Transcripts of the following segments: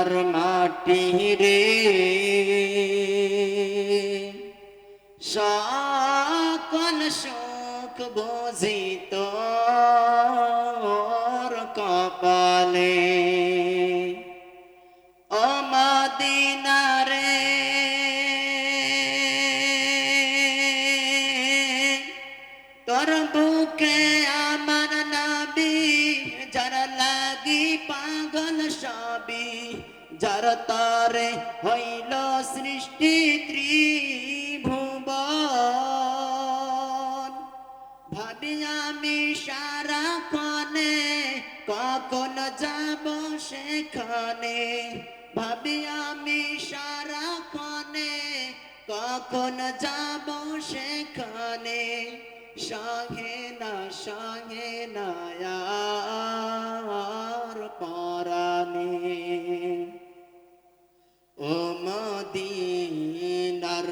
মদিনার মাটি রে। সকল সুখ বুঝিত কপালে। লাগি পাগল সবি যার তারে হইল সৃষ্টি ত্রিভুবন। ভাবি আমি সারা ক্ষণে কখন যাব সেখানে? ভাবি আমি সারা ক্ষণে কখন যাব সেখানে? সঙ্গে না সঙ্গে না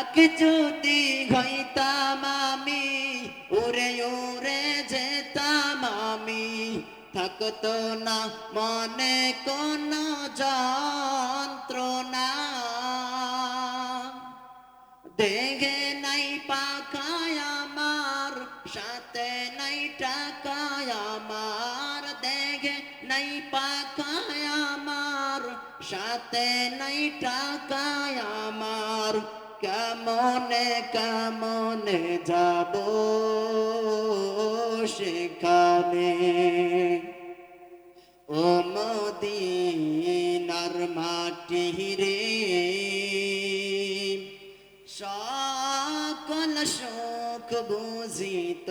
পাখি যদি হইতাম আমি, উড়ে উড়ে যেতাম আমি। থাকতো না মনে কোন যন্ত্রণা। দেখে নাই পাখায় আমার, সাথে নাই টাকায় আমার। দেখে নাই পাখায় আমার, সাথে নাই টাকায় আমার। কেমনে কেমনে যাব সেখানে? ও মদিনার মাটি রে সকল শোক বুঝিত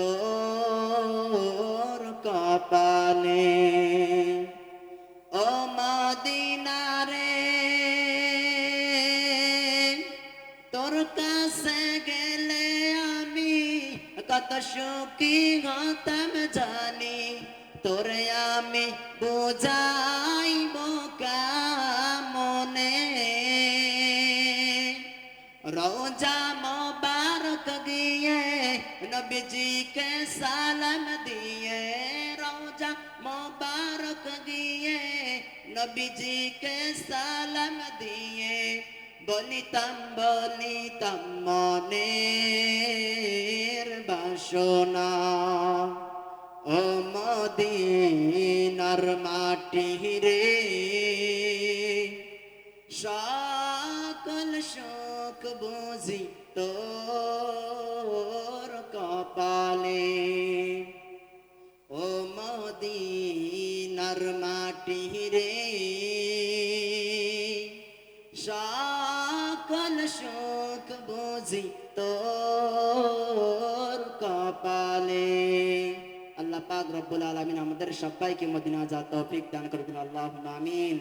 কত সুখী হতাম জানি, তোরে আমি বোঝাইব মনে রোজা মোবারক দিয়ে নবীজি কে সালাম দিয়ে, রোজা মোবারক দিয়ে নবীজি কে সালাম দিয়ে বলিতাম বলিতাম মনের বাসনা। ও মদিনার মাটি রে সকল শোক বুঝি তোর বুঝি কপালে। আল্লাহ পাক রব্বুল আলামিন আমাদের সবাইকে মদিনা যা তৌফিক দান করবেন আল্লাহুম্মা আমিন।